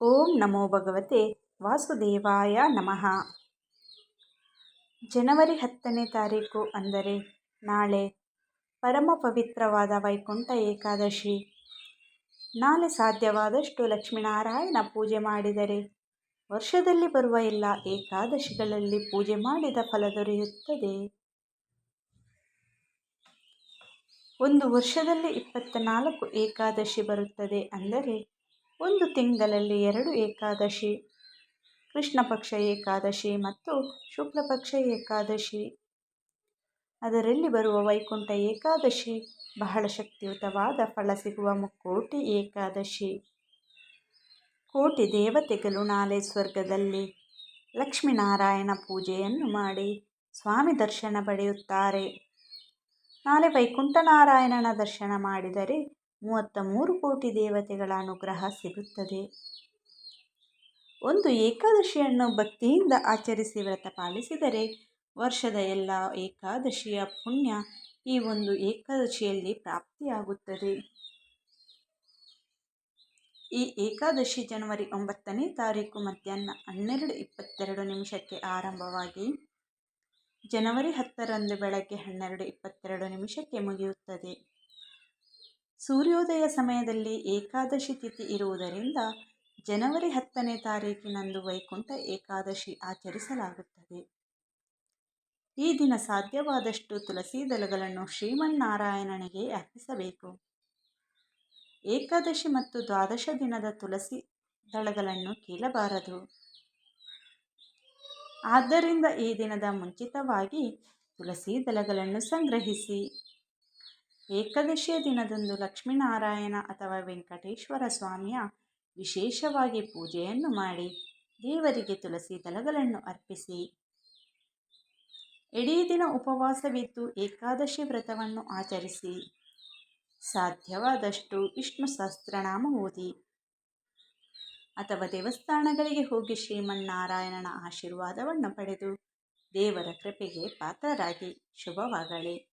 ಓಂ ನಮೋ ಭಗವತೆ ವಾಸುದೇವಾಯ ನಮಃ. ಜನವರಿ ಹತ್ತನೇ ತಾರೀಕು ಅಂದರೆ ನಾಳೆ ಪರಮ ಪವಿತ್ರವಾದ ವೈಕುಂಠ ಏಕಾದಶಿ. ನಾಳೆ ಸಾಧ್ಯವಾದಷ್ಟು ಲಕ್ಷ್ಮೀನಾರಾಯಣ ಪೂಜೆ ಮಾಡಿದರೆ ವರ್ಷದಲ್ಲಿ ಬರುವ ಎಲ್ಲ ಏಕಾದಶಿಗಳಲ್ಲಿ ಪೂಜೆ ಮಾಡಿದ ಫಲ ದೊರೆಯುತ್ತದೆ. ಒಂದು ವರ್ಷದಲ್ಲಿ ಇಪ್ಪತ್ತ ನಾಲ್ಕು ಏಕಾದಶಿ ಬರುತ್ತದೆ ಅಂದರೆ ಒಂದು ತಿಂಗಳಲ್ಲಿ ಎರಡು ಏಕಾದಶಿ, ಕೃಷ್ಣ ಪಕ್ಷ ಏಕಾದಶಿ ಮತ್ತು ಶುಕ್ಲ ಪಕ್ಷ ಏಕಾದಶಿ. ಅದರಲ್ಲಿ ಬರುವ ವೈಕುಂಠ ಏಕಾದಶಿ ಬಹಳ ಶಕ್ತಿಯುತವಾದ ಫಲ ಸಿಗುವ ಮುಕ್ಕೋಟಿ ಏಕಾದಶಿ. ಕೋಟಿ ದೇವತೆಗಳು ನಾಳೆ ಸ್ವರ್ಗದಲ್ಲಿ ಲಕ್ಷ್ಮೀನಾರಾಯಣ ಪೂಜೆಯನ್ನು ಮಾಡಿ ಸ್ವಾಮಿ ದರ್ಶನ ಪಡೆಯುತ್ತಾರೆ. ನಾಳೆ ವೈಕುಂಠನಾರಾಯಣನ ದರ್ಶನ ಮಾಡಿದರೆ ಮೂವತ್ತ ಮೂರು ಕೋಟಿ ದೇವತೆಗಳ ಅನುಗ್ರಹ ಸಿಗುತ್ತದೆ. ಒಂದು ಏಕಾದಶಿಯನ್ನು ಭಕ್ತಿಯಿಂದ ಆಚರಿಸಿ ವ್ರತ ಪಾಲಿಸಿದರೆ ವರ್ಷದ ಎಲ್ಲ ಏಕಾದಶಿಯ ಪುಣ್ಯ ಈ ಒಂದು ಏಕಾದಶಿಯಲ್ಲಿ ಪ್ರಾಪ್ತಿಯಾಗುತ್ತದೆ. ಈ ಏಕಾದಶಿ ಜನವರಿ ಒಂಬತ್ತನೇ ತಾರೀಕು ಮಧ್ಯಾಹ್ನ ಹನ್ನೆರಡು ಇಪ್ಪತ್ತೆರಡು ನಿಮಿಷಕ್ಕೆ ಆರಂಭವಾಗಿ ಜನವರಿ ಹತ್ತರಂದು ಬೆಳಗ್ಗೆ ಹನ್ನೆರಡು ಇಪ್ಪತ್ತೆರಡು ನಿಮಿಷಕ್ಕೆ ಮುಗಿಯುತ್ತದೆ. ಸೂರ್ಯೋದಯ ಸಮಯದಲ್ಲಿ ಏಕಾದಶಿ ತಿಥಿ ಇರುವುದರಿಂದ ಜನವರಿ ಹತ್ತನೇ ತಾರೀಕಿನಂದು ವೈಕುಂಠ ಏಕಾದಶಿ ಆಚರಿಸಲಾಗುತ್ತದೆ. ಈ ದಿನ ಸಾಧ್ಯವಾದಷ್ಟು ತುಳಸಿ ದಳಗಳನ್ನು ಶ್ರೀಮನ್ನಾರಾಯಣನಿಗೆ ಅರ್ಪಿಸಬೇಕು. ಏಕಾದಶಿ ಮತ್ತು ದ್ವಾದಶ ದಿನದ ತುಳಸಿ ದಳಗಳನ್ನು ಕೀಳಬಾರದು. ಆದ್ದರಿಂದ ಈ ದಿನದ ಮುಂಚಿತವಾಗಿ ತುಳಸಿ ದಳಗಳನ್ನು ಸಂಗ್ರಹಿಸಿ ಏಕಾದಶಿಯ ದಿನದಂದು ಲಕ್ಷ್ಮೀನಾರಾಯಣ ಅಥವಾ ವೆಂಕಟೇಶ್ವರ ಸ್ವಾಮಿಯ ವಿಶೇಷವಾಗಿ ಪೂಜೆಯನ್ನು ಮಾಡಿ ದೇವರಿಗೆ ತುಳಸಿ ದಳಗಳನ್ನು ಅರ್ಪಿಸಿ. ಇಡೀ ದಿನ ಉಪವಾಸವಿದ್ದು ಏಕಾದಶಿ ವ್ರತವನ್ನು ಆಚರಿಸಿ. ಸಾಧ್ಯವಾದಷ್ಟು ವಿಷ್ಣು ಸಹಸ್ರನಾಮ ಓದಿ. ಅಥವಾ ದೇವಸ್ಥಾನಗಳಿಗೆ ಹೋಗಿ ಶ್ರೀಮನ್ನಾರಾಯಣನ ಆಶೀರ್ವಾದವನ್ನು ಪಡೆದು ದೇವರ ಕೃಪೆಗೆ ಪಾತ್ರರಾಗಿ ಶುಭವಾಗಲಿ.